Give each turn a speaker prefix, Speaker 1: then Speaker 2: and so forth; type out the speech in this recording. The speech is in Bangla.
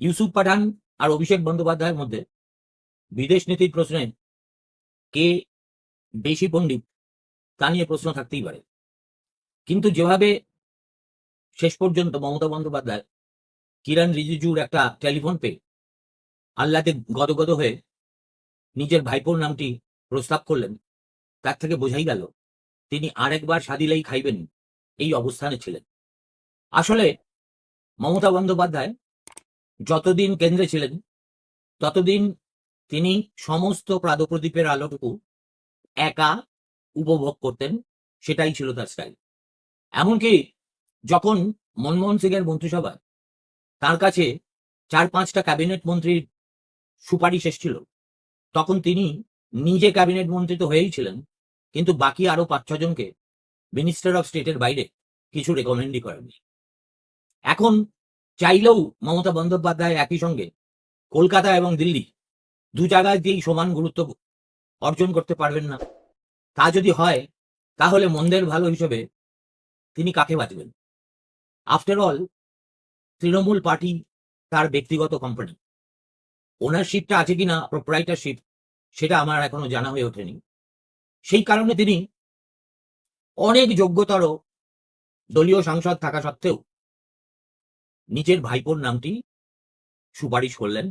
Speaker 1: ইউসুফ পাঠান আর অভিষেক বন্দ্যোপাধ্যায়ের মধ্যে বিদেশ নীতির প্রশ্নে কে বেশি পণ্ডিত, তা নিয়ে প্রশ্ন থাকতেই পারে। কিন্তু যেভাবে শেষ পর্যন্ত মমতা বন্দ্যোপাধ্যায়, কিরণ রিজিজুর একটা টেলিফোন পেয়ে আল্লাতে গদগদ হয়ে নিজের ভাইপোর নামটি প্রস্তাব করলেন, তার থেকে বোঝাই গেল, তিনি আরেকবার সাদিলেই খাইবেন এই অবস্থানে ছিলেন। আসলে মমতা বন্দ্যোপাধ্যায় যতদিন কেন্দ্রে ছিলেন, ততদিন তিনি সমস্ত প্রাদপ্রদীপের আলোটুকু একা উপভোগ করতেন, সেটাই ছিল তার স্টাইল এমনকি যখন মনমোহন সিং এর মন্ত্রিসভায় তার কাছে চার পাঁচটা ক্যাবিনেট মন্ত্রীর সুপারিশ এসেছিল, তখন তিনি নিজে ক্যাবিনেট মন্ত্রী তো হয়েই ছিলেন, কিন্তু বাকি আরও পাঁচ ছজনকে মিনিস্টার অফ স্টেটের বাইরে কিছু রেকমেন্ডই করেননি। এখন চাইলেও মমতা বন্দ্যোপাধ্যায় একই সঙ্গে কলকাতা এবং দিল্লি দু জায়গায় দিয়েই সমান গুরুত্ব অর্জন করতে পারবেন না। তা যদি হয়, তাহলে মন্দের ভালো হিসেবে তিনি কাকে বাঁচবেন? আফটার অল তৃণমূল পার্টি তার ব্যক্তিগত কোম্পানি ওনারশিপটা আছে কিনা প্রোপ্রাইটারশিপ সেটা আমার এখনও জানা হয়ে ওঠেনি। সেই কারণে তিনি অনেক যোগ্যতর দলীয় সাংসদ থাকা সত্ত্বেও নিজের ভাইপোর নামটি সুপারিশ করলেন।